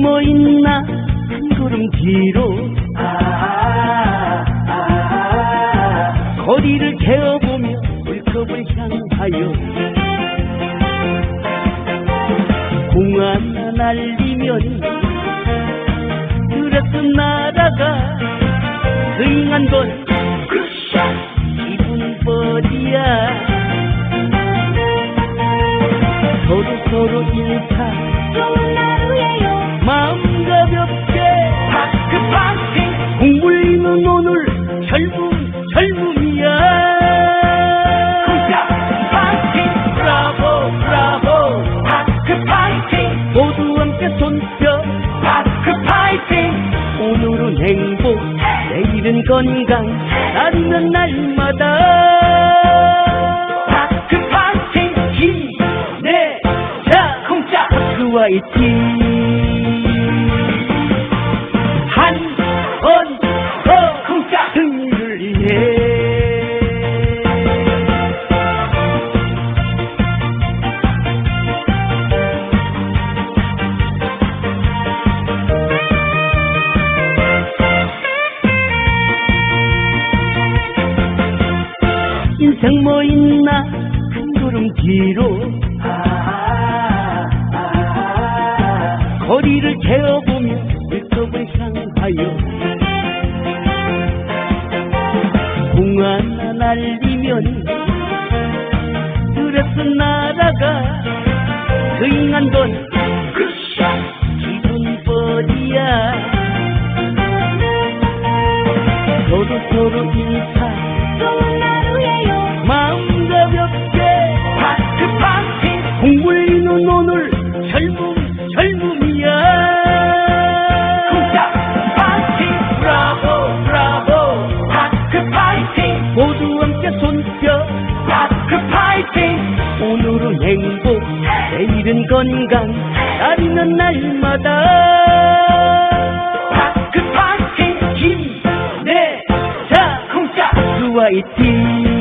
뭐 있나? 한 걸음 뒤로. 거리를 재어보며 물컵을 향하여. 공 하나 날리면 그래서 날아가 스윙한 건 젊음 젊음이야. 파이팅. 브라보 브라보. 다크 파이팅. 모두 함께 손뼉. 다크 파이팅. 오늘은 행복 내일은 건강. 날이면 날마다. 다크 파이팅. 힘내자 쿵짝. 박수와 있지 인생 뭐 있나? 한 걸음 뒤로. 거리를 재어보며 물컵을 향하여. 공 하나 날리면 그래서 날아가 스윙한 건 기분벌이야. 서로 서로 인사 손뼉 다크 파이팅. 오늘은 행복. 내일은 건강. 날이면 날마다. 다크 파이팅. 힘내자 쿵짝 수와 있지